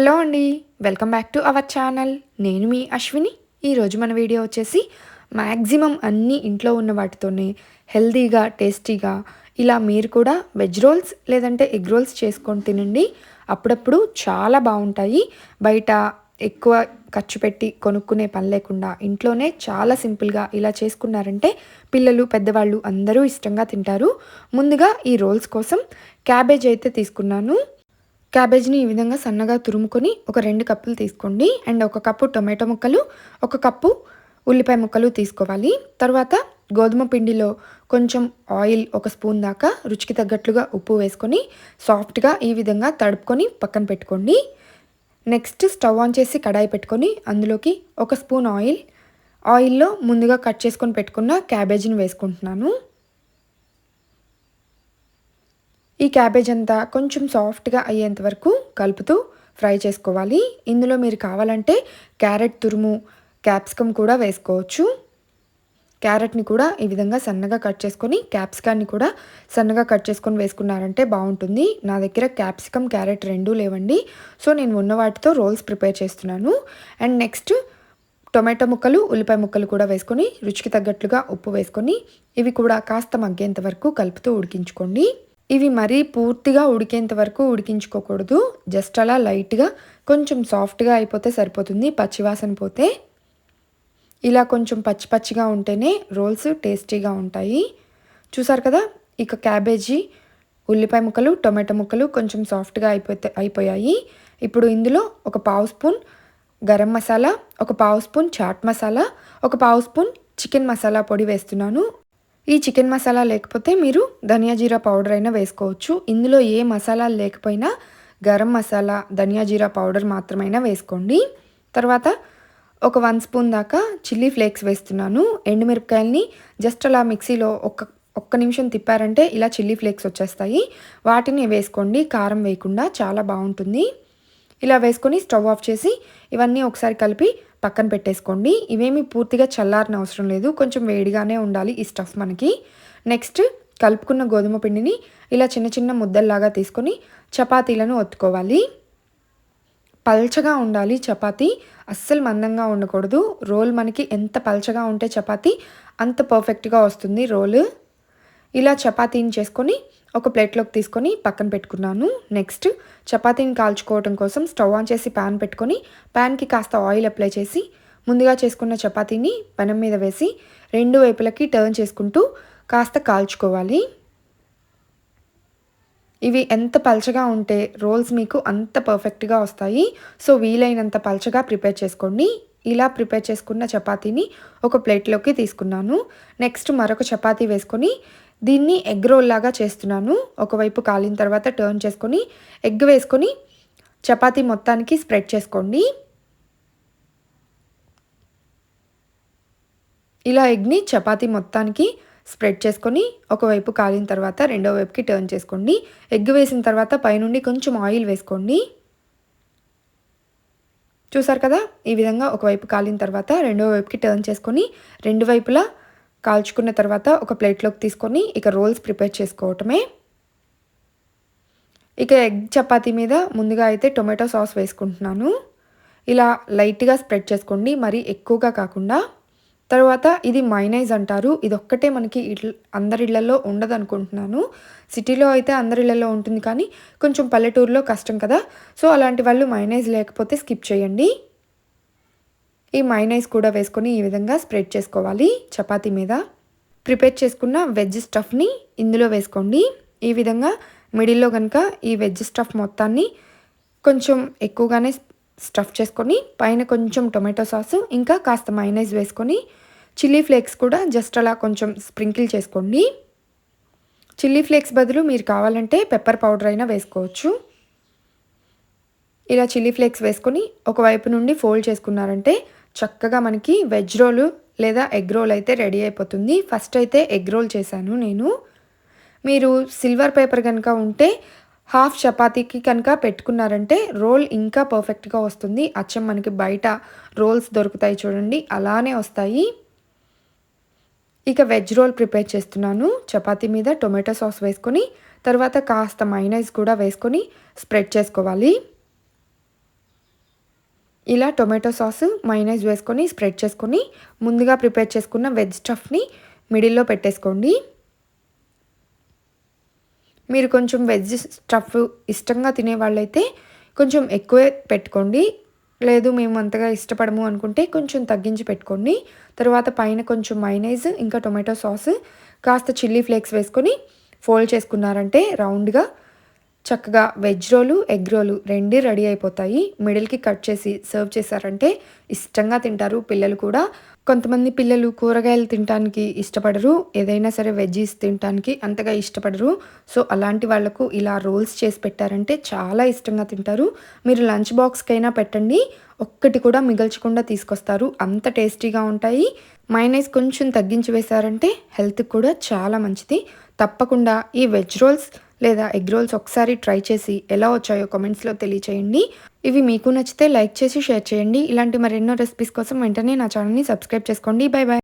Hello అండి. Welcome back to our channel. నేను మీ అశ్విని. ఈరోజు మన వీడియో వచ్చేసి మ్యాక్సిమం అన్నీ ఇంట్లో ఉన్న వాటితోనే హెల్తీగా టేస్టీగా ఇలా మీరు కూడా వెజ్ రోల్స్ లేదంటే ఎగ్ రోల్స్ చేసుకొని తినండి. అప్పుడప్పుడు చాలా బాగుంటాయి. బయట ఎక్కువ ఖర్చు పెట్టి కొనుక్కునే పని లేకుండా ఇంట్లోనే చాలా సింపుల్గా ఇలా చేసుకున్నారంటే పిల్లలు పెద్దవాళ్ళు అందరూ ఇష్టంగా తింటారు. ముందుగా ఈ రోల్స్ కోసం క్యాబేజ్ అయితే తీసుకున్నాను. క్యాబేజ్ని ఈ విధంగా సన్నగా తురుముకొని ఒక రెండు కప్పులు తీసుకోండి. అండ్ ఒక కప్పు టొమాటో ముక్కలు ఒక కప్పు ఉల్లిపాయ ముక్కలు తీసుకోవాలి. తర్వాత గోధుమ పిండిలో కొంచెం ఆయిల్ ఒక స్పూన్ దాకా రుచికి తగ్గట్లుగా ఉప్పు వేసుకొని సాఫ్ట్గా ఈ విధంగా తడుపుకొని పక్కన పెట్టుకోండి. నెక్స్ట్ స్టవ్ ఆన్ చేసి కడాయి పెట్టుకొని అందులోకి ఒక స్పూన్ ఆయిల్ ఆయిల్లో ముందుగా కట్ చేసుకొని పెట్టుకున్న క్యాబేజీని వేసుకుంటున్నాను. ఈ క్యాబేజ్ అంతా కొంచెం సాఫ్ట్గా అయ్యేంత వరకు కలుపుతూ ఫ్రై చేసుకోవాలి. ఇందులో మీరు కావాలంటే క్యారెట్ తురుము క్యాప్సికమ్ కూడా వేసుకోవచ్చు. క్యారెట్ని కూడా ఈ విధంగా సన్నగా కట్ చేసుకొని క్యాప్సికాన్ని కూడా సన్నగా కట్ చేసుకొని వేసుకున్నారంటే బాగుంటుంది. నా దగ్గర క్యాప్సికమ్ క్యారెట్ రెండూ లేవండి. సో నేను ఉన్న వాటితో రోల్స్ ప్రిపేర్ చేస్తున్నాను. అండ్ నెక్స్ట్ టొమాటో ముక్కలు ఉల్లిపాయ ముక్కలు కూడా వేసుకొని రుచికి తగ్గట్లుగా ఉప్పు వేసుకొని ఇవి కూడా కాస్త మగ్గేంత వరకు కలుపుతూ ఉడికించుకోండి. ఇవి మరీ పూర్తిగా ఉడికేంత వరకు ఉడికించుకోకూడదు. జస్ట్ అలా లైట్గా కొంచెం సాఫ్ట్గా అయిపోతే సరిపోతుంది. పచ్చివాసన పోతే ఇలా కొంచెం పచ్చి పచ్చిగా ఉంటేనే రోల్స్ టేస్టీగా ఉంటాయి. చూసారు కదా? ఇక క్యాబేజీ ఉల్లిపాయ ముక్కలు టొమాటో ముక్కలు కొంచెం సాఫ్ట్గా అయిపోతే అయిపోయాయి. ఇప్పుడు ఇందులో ఒక పావు స్పూన్ గరం మసాలా ఒక పావు స్పూన్ చాట్ మసాలా ఒక పావు స్పూన్ చికెన్ మసాలా పొడి వేస్తున్నాను. ఈ చికెన్ మసాలా లేకపోతే మీరు ధనియా జీరా పౌడర్ అయినా వేసుకోవచ్చు. ఇందులో ఏ మసాలా లేకపోయినా గరం మసాలా ధనియా జీరా పౌడర్ మాత్రమైనా వేసుకోండి. తర్వాత ఒక వన్ స్పూన్ దాకా చిల్లీ ఫ్లేక్స్ వేస్తున్నాను. ఎండుమిరపకాయలని జస్ట్ అలా మిక్సీలో ఒక్క ఒక్క నిమిషం తిప్పారంటే ఇలా చిల్లీ ఫ్లేక్స్ వచ్చేస్తాయి. వాటిని వేసుకోండి. కారం వేయకుండా చాలా బాగుంటుంది. ఇలా వేసుకొని స్టవ్ ఆఫ్ చేసి ఇవన్నీ ఒకసారి కలిపి పక్కన పెట్టేసుకోండి. ఇవేమి పూర్తిగా చల్లారిన అవసరం లేదు. కొంచెం వేడిగానే ఉండాలి ఈ స్టఫ్ మనకి. నెక్స్ట్ కలుపుకున్న గోధుమ పిండిని ఇలా చిన్న చిన్న ముద్దల్లాగా తీసుకొని చపాతీలను ఒత్తుకోవాలి. పల్చగా ఉండాలి చపాతీ. అస్సలు మందంగా ఉండకూడదు. రోల్ మనకి ఎంత పల్చగా ఉంటే చపాతీ అంత పర్ఫెక్ట్గా వస్తుంది రోల్. ఇలా చపాతీని చేసుకొని ఒక ప్లేట్లోకి తీసుకొని పక్కన పెట్టుకున్నాను. నెక్స్ట్ చపాతీని కాల్చుకోవడం కోసం స్టవ్ ఆన్ చేసి ప్యాన్ పెట్టుకొని ప్యాన్కి కాస్త ఆయిల్ అప్లై చేసి ముందుగా చేసుకున్న చపాతీని పెనం మీద వేసి రెండు వైపులకి టర్న్ చేసుకుంటూ కాస్త కాల్చుకోవాలి. ఇవి ఎంత పల్చగా ఉంటే రోల్స్ మీకు అంత పర్ఫెక్ట్గా వస్తాయి. సో వీలైనంత పలచగా ప్రిపేర్ చేసుకోండి. ఇలా ప్రిపేర్ చేసుకున్న చపాతీని ఒక ప్లేట్లోకి తీసుకున్నాను. నెక్స్ట్ మరొక చపాతీ వేసుకొని దీన్ని ఎగ్ రోల్ లాగా చేస్తున్నాను. ఒకవైపు కాలిన తర్వాత టర్న్ చేసుకొని ఎగ్ వేసుకొని చపాతీ మొత్తానికి స్ప్రెడ్ చేసుకోండి. ఇలా ఎగ్ని చపాతీ మొత్తానికి స్ప్రెడ్ చేసుకొని ఒకవైపు కాలిన తర్వాత రెండో వైపుకి టర్న్ చేసుకోండి. ఎగ్ వేసిన తర్వాత పైనుండి కొంచెం ఆయిల్ వేసుకోండి. చూసారు కదా? ఈ విధంగా ఒకవైపు కాలిన తర్వాత రెండో వైపుకి టర్న్ చేసుకొని రెండు వైపులా కాల్చుకున్న తర్వాత ఒక ప్లేట్లోకి తీసుకొని ఇక రోల్స్ ప్రిపేర్ చేసుకోవటమే. ఇక ఎగ్ చపాతీ మీద ముందుగా అయితే టొమాటో సాస్ వేసుకుంటున్నాను. ఇలా లైట్గా స్ప్రెడ్ చేసుకోండి మరి ఎక్కువగా కాకుండా. తర్వాత ఇది మైనైజ్ అంటారు. ఇది ఒక్కటే మనకి అందరిళ్ళలో ఉండదు అనుకుంటున్నాను సిటీలో అయితే అందరిళ్ళలో ఉంటుంది కానీ కొంచెం పల్లెటూరులో కష్టం కదా. సో అలాంటి వాళ్ళు మైనైజ్ లేకపోతే స్కిప్ చేయండి. ఈ మైనైస్ కూడా వేసుకొని ఈ విధంగా స్ప్రెడ్ చేసుకోవాలి. చపాతీ మీద ప్రిపేర్ చేసుకున్న వెజ్ స్టఫ్ని ఇందులో వేసుకోండి. ఈ విధంగా మిడిల్లో కనుక ఈ వెజ్ స్టఫ్ మొత్తాన్ని కొంచెం ఎక్కువగానే స్టఫ్ చేసుకొని పైన కొంచెం టొమాటో సాసు ఇంకా కాస్త మైనైజ్ వేసుకొని చిల్లీ ఫ్లేక్స్ కూడా జస్ట్ అలా కొంచెం స్ప్రింకిల్ చేసుకోండి. చిల్లీ ఫ్లేక్స్ బదులు మీరు కావాలంటే పెప్పర్ పౌడర్ అయినా వేసుకోవచ్చు. ఇలా చిల్లీ ఫ్లేక్స్ వేసుకొని ఒకవైపు నుండి ఫోల్డ్ చేసుకున్నారంటే చక్కగా మనకి వెజ్ రోలు లేదా ఎగ్ రోల్ అయితే రెడీ అయిపోతుంది. ఫస్ట్ అయితే ఎగ్ రోల్ చేశాను నేను. మీరు సిల్వర్ పేపర్ కనుక ఉంటే హాఫ్ చపాతీకి కనుక పెట్టుకున్నారంటే రోల్ ఇంకా పర్ఫెక్ట్గా వస్తుంది. అచ్చం మనకి బయట రోల్స్ దొరుకుతాయి చూడండి అలానే వస్తాయి. ఇక వెజ్ రోల్ ప్రిపేర్ చేస్తున్నాను. చపాతీ మీద టొమాటో సాస్ వేసుకొని తర్వాత కాస్త మైనైజ్ కూడా వేసుకొని స్ప్రెడ్ చేసుకోవాలి. ఇలా టొమాటో సాస్ మైనైజ్ వేసుకొని స్ప్రెడ్ చేసుకొని ముందుగా ప్రిపేర్ చేసుకున్న వెజ్ స్టఫ్ని మిడిల్లో పెట్టేసుకోండి. మీరు కొంచెం వెజ్ స్టఫ్ ఇష్టంగా తినేవాళ్ళైతే కొంచెం ఎక్కువే పెట్టుకోండి. లేదు మేము అంతగా ఇష్టపడము అనుకుంటే కొంచెం తగ్గించి పెట్టుకోండి. తర్వాత పైన కొంచెం మైనైజ్ ఇంకా టొమాటో సాస్ కాస్త చిల్లీ ఫ్లేక్స్ వేసుకొని ఫోల్డ్ చేసుకున్నారంటే రౌండ్గా చక్కగా వెజ్ రోలు ఎగ్ రోలు రెండు రెడీ అయిపోతాయి. మిడిల్కి కట్ చేసి సర్వ్ చేశారంటే ఇష్టంగా తింటారు పిల్లలు కూడా. కొంతమంది పిల్లలు కూరగాయలు తినడానికి ఇష్టపడరు ఏదైనా సరే వెజ్జీస్ తినడానికి అంతగా ఇష్టపడరు. సో అలాంటి వాళ్ళకు ఇలా రోల్స్ చేసి పెట్టారంటే చాలా ఇష్టంగా తింటారు. మీరు లంచ్ బాక్స్కైనా పెట్టండి ఒక్కటి కూడా మిగల్చకుండా తీసుకొస్తారు. అంత టేస్టీగా ఉంటాయి. మైనైస్ కొంచెం తగ్గించి వేశారంటే హెల్త్కి కూడా చాలా మంచిది. తప్పకుండా ఈ వెజ్ రోల్స్ లేదా ఎగ్ రోల్స్ ఒకసారి ట్రై చేసి ఎలా వచ్చాయో కామెంట్స్లో తెలియచేయండి. ఇవి మీకు నచ్చితే లైక్ చేసి షేర్ చేయండి. ఇలాంటి మరెన్నో రెసిపీస్ కోసం వెంటనే నా ఛానల్ని సబ్స్క్రైబ్ చేసుకోండి. Bye bye